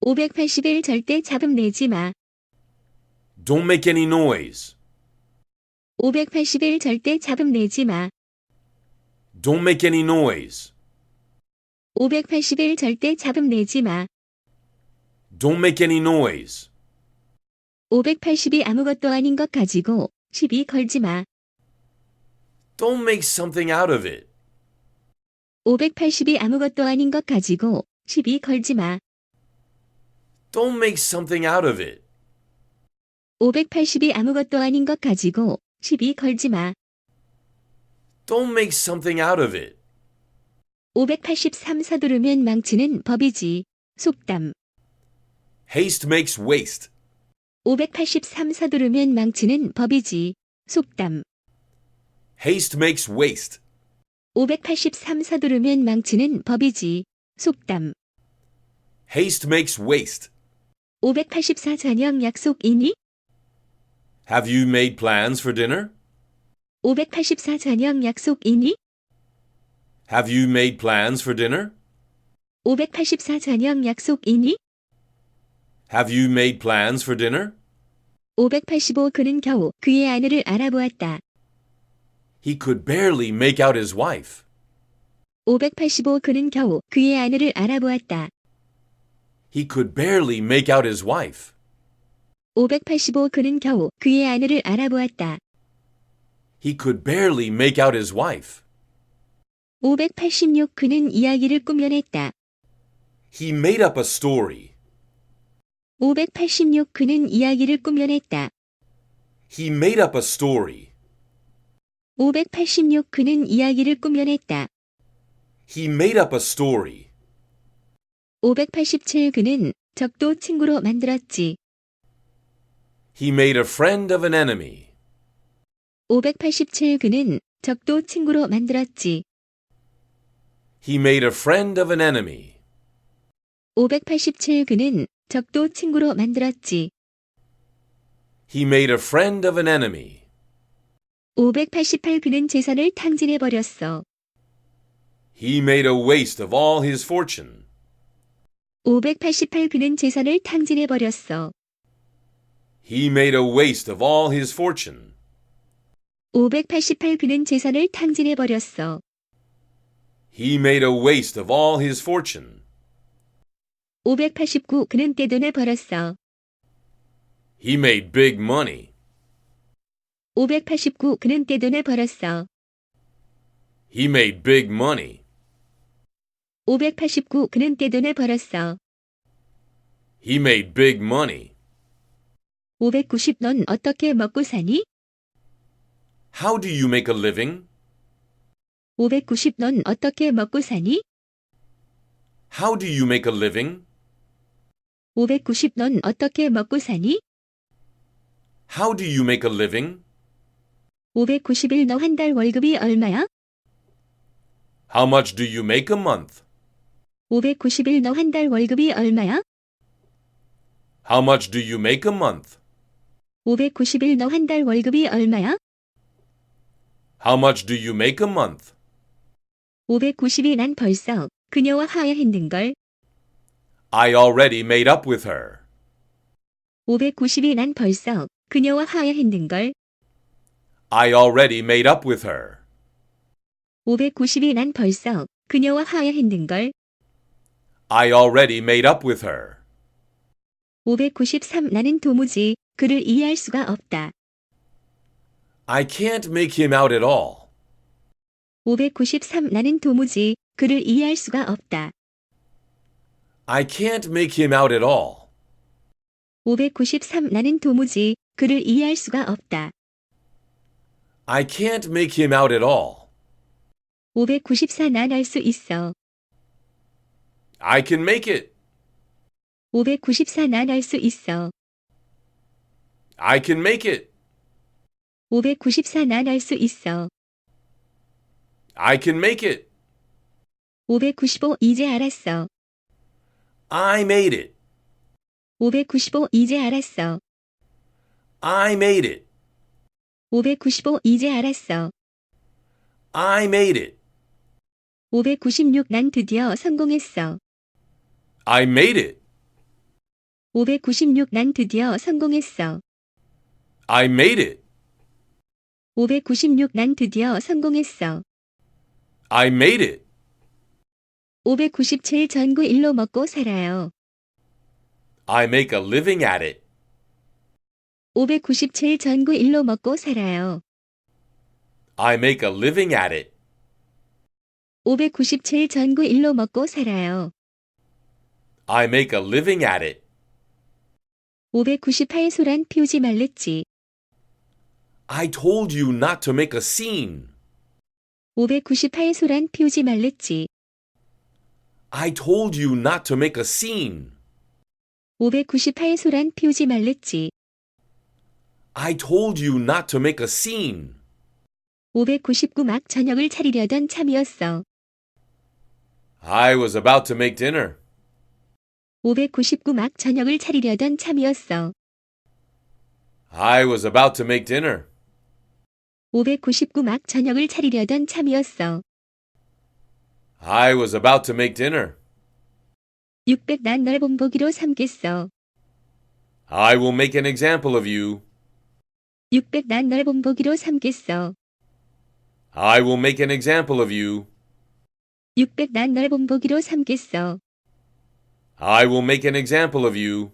581 절대 잡음 내지 마. Don't make any noise. 581 절대 잡음 내지 마. Don't make any noise. 581 절대 잡음 내지 마. Don't make any noise. 580이 아무것도 아닌 것 가지고 시비 걸지 마. Don't make something out of it. 580이 아무것도 아닌 것 가지고 시비 걸지 마. Don't make something out of it. 580이 아무것도 아닌 것 가지고 시비 걸지 마. Don't make something out of it. 583 서두르면 망치는 법이지. 속담. Haste makes waste. 583 서두르면 망치는 법이지. 속담. Haste makes waste. 583 서두르면 망치는 법이지. 속담. Haste makes waste. 584 저녁 약속이니? Have you made plans for dinner? 584 저녁 약속이니? Have you made plans for dinner? 584 저녁 약속이니? Have you made plans for dinner? 585 그는 겨우 그의 아내를 알아보았다. He could barely make out his wife. 585 그는 겨우 그의 아내를 알아보았다. He could barely make out his wife. 585 그는 겨우 그의 아내를 알아보았다. He could barely make out his wife. 586 그는 이야기를 꾸며냈다. He made up a story. 586 그는 이야기를 꾸며냈다. He made up a story. 586 그는 이야기를 꾸며냈다. He made up a story. 587 그는 적도 친구로 만들었지. He made a friend of an enemy. 587 그는 적도 친구로 만들었지. He made a friend of an enemy. 587 그는 적도 친구로 만들었지. He made a friend of an enemy. 588 그는 재산을 탕진해 버렸어. He made a waste of all his fortune. 588 그는 재산을 탕진해 버렸어. He made a waste of all his fortune. 588 그는 재산을 탕진해 버렸어. He made a waste of all his fortune. 589 그는 떼돈을 벌었어. He made big money. 589 그는 떼돈을 벌었어. He made big money. 589 그는 떼돈을 벌었어. He made big money. 590 넌 어떻게 먹고 사니? How do you make a living? 590 넌 어떻게 먹고 사니? How do you make a living? 590 넌 어떻게 먹고 사니? How do you make a living? 591 너 한 달 월급이 얼마야? How much do you make a month? 591 너 한 달 월급이 얼마야? How much do you make a month? 591 너 한 달 월급이 얼마야? How much do you make a month? 592 난 벌써 그녀와 화해했는 걸. I already made up with her. 592 난 벌써 그녀와 화해했는 걸. I already made up with her. 592난 벌써 그녀와 화해했는 걸. I already made up with her. 593 나는 도무지 그를 이해할 수가 없다. I can't make him out at all. 593 나는 도무지 그를 이해할 수가 없다. I can't make him out at all. 593 나는 도무지 그를 이해할 수가 없다. I can't make him out at all. 594 난 알 수 있어. I can make it. 594난알수 있어. I can make it. 594난알수 있어. I can make it. 595 이제 알았어. I made it. 595 이제 알았어. I made it. 595 이제 알았어. I made it. 596 난 드디어 성공했어. I made it. 596 난 드디어 성공했어. I made it. 596 난 드디어 성공했어. I made it. 597 전구 일로 먹고 살아요. I make a living at it. 597 전구 일로 먹고 살아요. I make a living at it. 597 전구 일로 먹고 살아요. I make a living at it. 598 소란 피우지 말랬지. I told you not to make a scene. 598 소란 피우지 말랬지. I told you not to make a scene. 598 소란 피우지 말랬지. I told you not to make a scene. 599 막 저녁을 차리려던 참이었어. I was about to make dinner. 599막 저녁을 차리려던 참이었어. I was about to make dinner. 599막 저녁을 차리려던 참이었어. I was about to make dinner. 600난 널 본보기로 삼겠어. I will make an example of you. 600난 널 본보기로 삼겠어. I will make an example of you. 600난 널 본보기로 삼겠어. I will make an example of you.